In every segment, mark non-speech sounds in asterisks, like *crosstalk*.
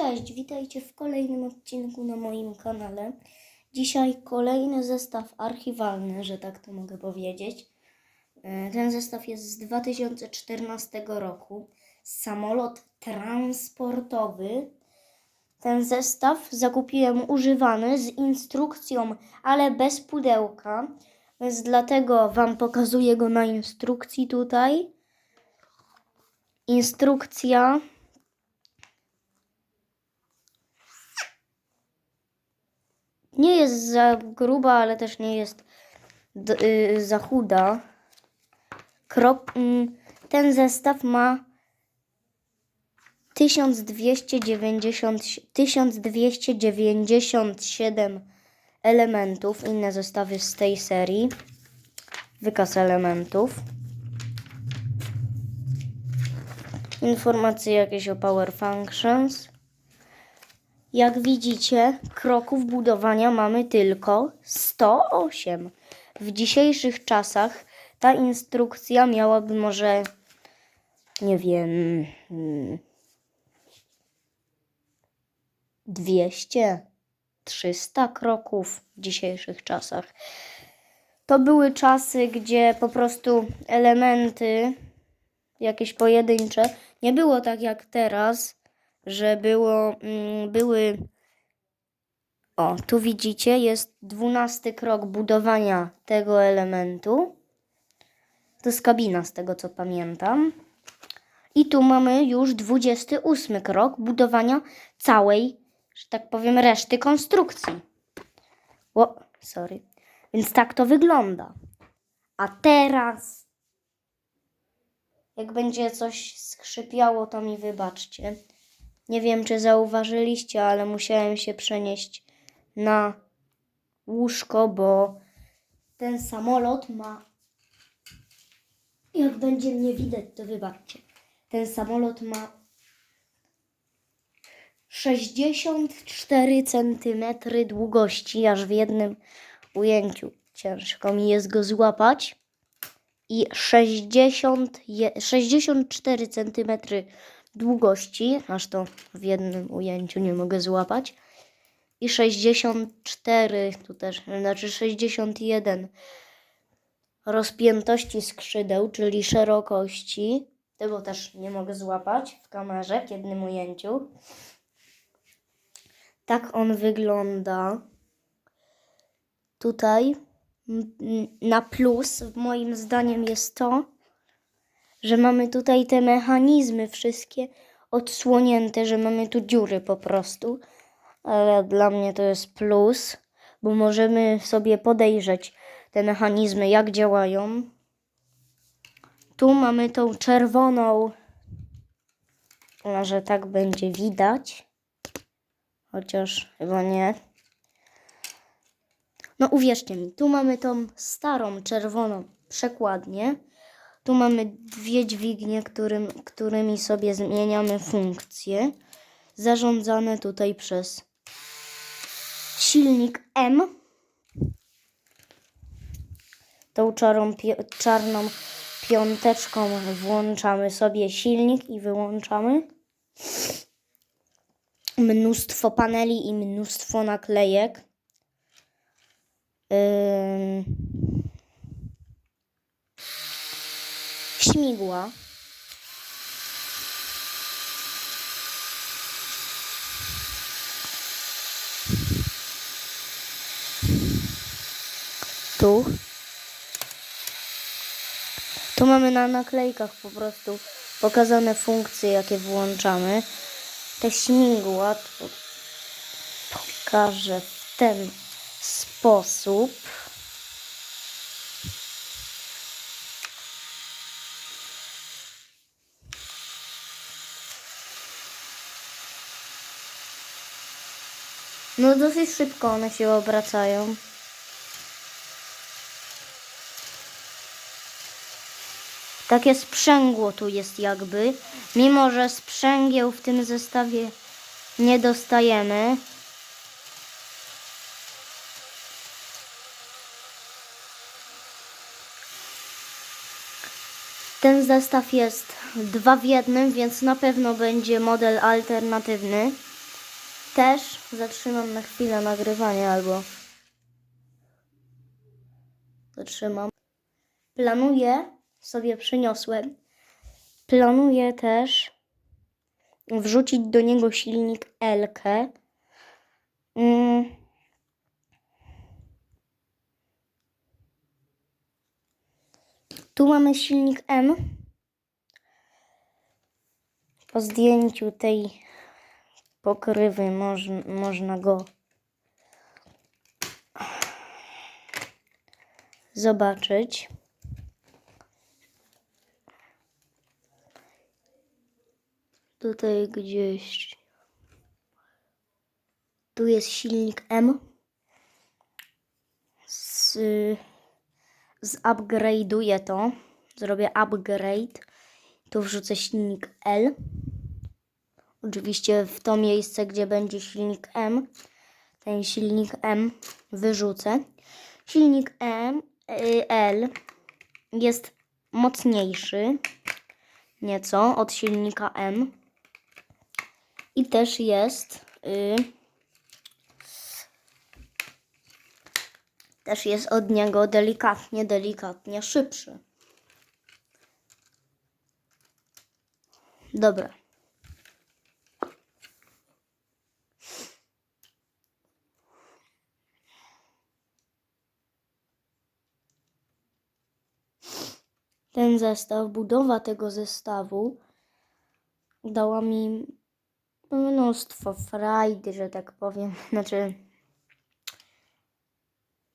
Cześć, witajcie w kolejnym odcinku na moim kanale. Dzisiaj kolejny zestaw archiwalny, że tak to mogę powiedzieć. E, Ten zestaw jest z 2014 roku. Samolot transportowy. Ten zestaw zakupiłem używany z instrukcją, ale bez pudełka. Więc dlatego Wam pokazuję go na instrukcji tutaj. Instrukcja nie jest za gruba, ale też nie jest y, za chuda. Mm, ten zestaw ma 1290, 1297 elementów. Inne zestawy z tej serii. Wykaz elementów. Informacje jakieś o Power Functions. Jak widzicie, kroków budowania mamy tylko 108. W dzisiejszych czasach ta instrukcja miałaby może, nie wiem, mm, 200, 300 kroków w dzisiejszych czasach. To były czasy, gdzie po prostu elementy, jakieś pojedyncze, nie było tak jak teraz, że było, mm, były. O, tu widzicie, jest dwunasty krok budowania tego elementu. To jest kabina, z tego co pamiętam. I tu mamy już 28 krok budowania całej, że tak powiem, reszty konstrukcji. O, sorry. Więc tak to wygląda. A teraz, jak będzie coś skrzypiało, to mi wybaczcie. Nie wiem, czy zauważyliście, ale musiałem się przenieść na łóżko, bo ten samolot ma. Jak będzie mnie widać, to wybaczcie. Ten samolot ma 64 cm długości, aż w jednym ujęciu. Ciężko mi jest go złapać. I 60, je- 64 cm długości, aż to w jednym ujęciu nie mogę złapać. I 64, tu też, znaczy 61 rozpiętości skrzydeł, czyli szerokości. Tego też nie mogę złapać w kamerze w jednym ujęciu. Tak on wygląda. Tutaj na plus moim zdaniem jest to, że mamy tutaj te mechanizmy wszystkie odsłonięte, że mamy tu dziury po prostu. Ale dla mnie to jest plus, bo możemy sobie podejrzeć te mechanizmy, jak działają. Tu mamy tą czerwoną, może tak będzie widać, chociaż chyba nie. No uwierzcie mi, tu mamy tą starą czerwoną przekładnię. Tu mamy dwie dźwignie, którym, którymi sobie zmieniamy funkcje. Zarządzane tutaj przez silnik M. Tą czarą, czarną piąteczką włączamy sobie silnik i wyłączamy. Mnóstwo paneli i mnóstwo naklejek. Ym, śmigła. Tu. Tu mamy na naklejkach po prostu pokazane funkcje, jakie włączamy. Te śmigła pokażę w ten sposób. No dosyć szybko one się obracają. Takie sprzęgło tu jest jakby. Mimo, że sprzęgieł w tym zestawie nie dostajemy. Ten zestaw jest dwa w jednym, więc na pewno będzie model alternatywny. Też zatrzymam na chwilę nagrywanie albo zatrzymam. Planuję, sobie przyniosłem, planuję też wrzucić do niego silnik Elkę. Mm. Tu mamy silnik M. Po zdjęciu tej pokrywy moż, można go zobaczyć. Tutaj gdzieś. Tu jest silnik M. Z, zupgrade'uję to. Zrobię upgrade. Tu wrzucę silnik L. Oczywiście w to miejsce, gdzie będzie silnik M, ten silnik M wyrzucę. Silnik M, y, L jest mocniejszy nieco od silnika M i też jest y, też jest od niego delikatnie, delikatnie szybszy. Dobra. Ten zestaw, budowa tego zestawu dała mi mnóstwo frajdy, że tak powiem. *laughs* Znaczy,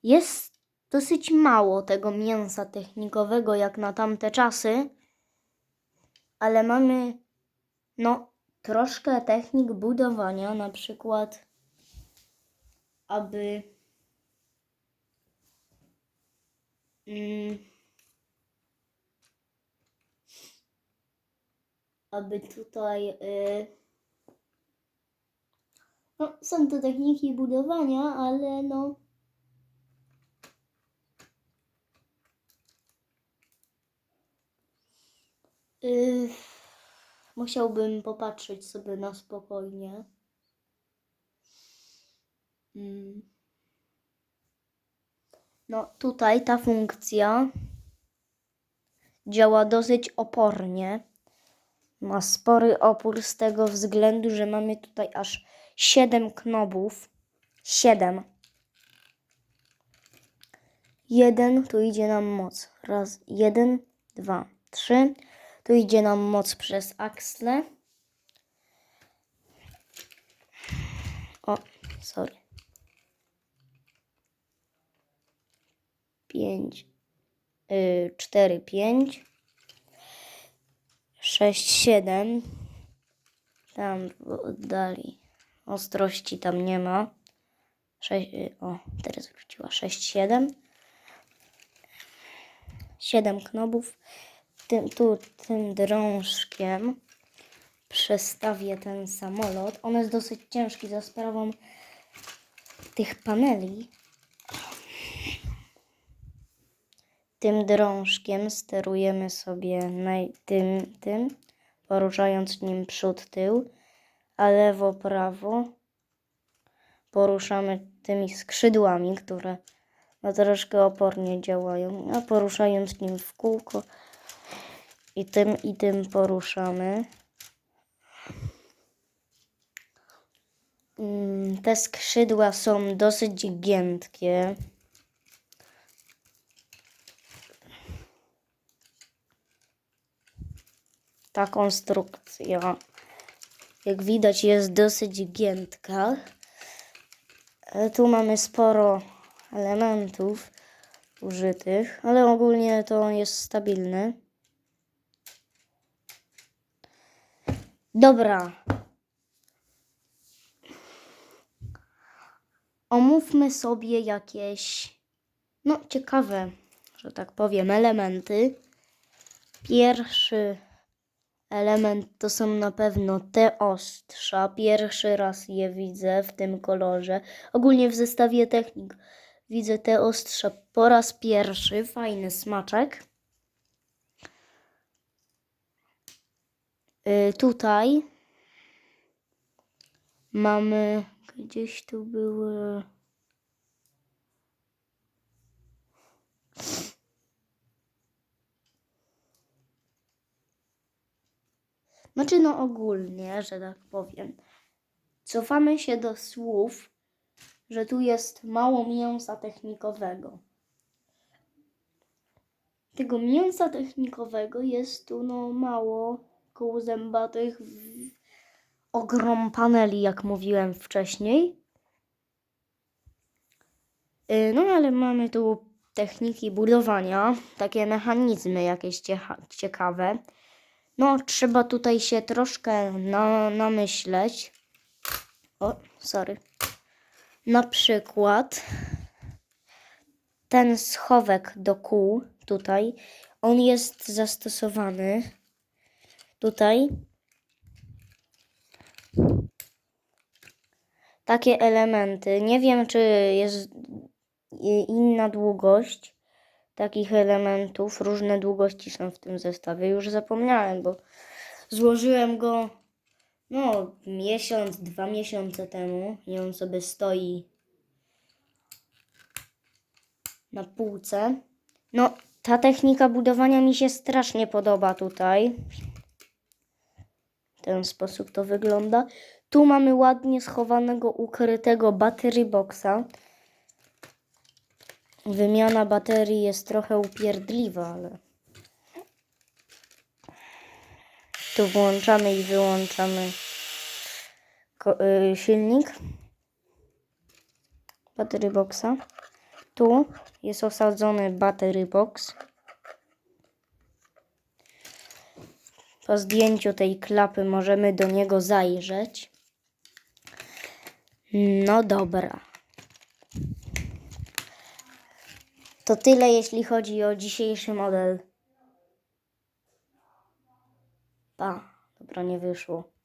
jest dosyć mało tego mięsa technikowego jak na tamte czasy, ale mamy no troszkę technik budowania, na przykład aby mm, aby tutaj. y, No, są to techniki budowania, ale no. y, Musiałbym popatrzeć sobie na spokojnie. Mm. No, tutaj ta funkcja działa dosyć opornie ma spory opór z tego względu, że mamy tutaj aż 7 knobów. 7. Jeden, tu idzie nam moc. Raz, jeden, dwa, trzy. Tu idzie nam moc przez akslę. O, sorry. Pięć, yy, cztery, pięć. 6, 7. Tam oddali ostrości tam nie ma. 6, o, teraz wróciła 6, 7. 7 knobów. Tym, tu tym drążkiem przestawię ten samolot. On jest dosyć ciężki za sprawą tych paneli. Tym drążkiem sterujemy sobie naj, tym, tym, poruszając nim przód, tył, a lewo, prawo poruszamy tymi skrzydłami, które no, troszkę opornie działają, a poruszając nim w kółko i tym i tym poruszamy. Mm, Te skrzydła są dosyć giętkie. Ta konstrukcja, jak widać, jest dosyć giętka. Tu mamy sporo elementów użytych, ale ogólnie to jest stabilne. Dobra. Omówmy sobie jakieś, no ciekawe, że tak powiem, elementy. Pierwszy element to są na pewno te ostrza. Pierwszy raz je widzę w tym kolorze. Ogólnie w zestawie technik widzę te ostrza po raz pierwszy. Fajny smaczek. Y, tutaj Mamy gdzieś tu były. Znaczy, no ogólnie, że tak powiem. Cofamy się do słów, że tu jest mało mięsa technikowego. Tego mięsa technikowego jest tu no mało koło zębatych ogrom paneli, jak mówiłem wcześniej. Y, No ale mamy tu techniki budowania, takie mechanizmy jakieś ciekawe. No, trzeba tutaj się troszkę na, namyśleć. O, sorry. Na przykład ten schowek do kół tutaj, on jest zastosowany tutaj. Takie elementy. Nie wiem, czy jest inna długość takich elementów. Różne długości są w tym zestawie. Już zapomniałem, bo złożyłem go no miesiąc, dwa miesiące temu i on sobie stoi na półce. No, ta technika budowania mi się strasznie podoba tutaj. W ten sposób to wygląda. Tu mamy ładnie schowanego, ukrytego battery boxa. Wymiana baterii jest trochę upierdliwa, ale tu włączamy i wyłączamy y, silnik battery boxa. Tu jest osadzony battery box. Po zdjęciu tej klapy możemy do niego zajrzeć. No dobra. To tyle, jeśli chodzi o dzisiejszy model. Pa, dobra, nie wyszło.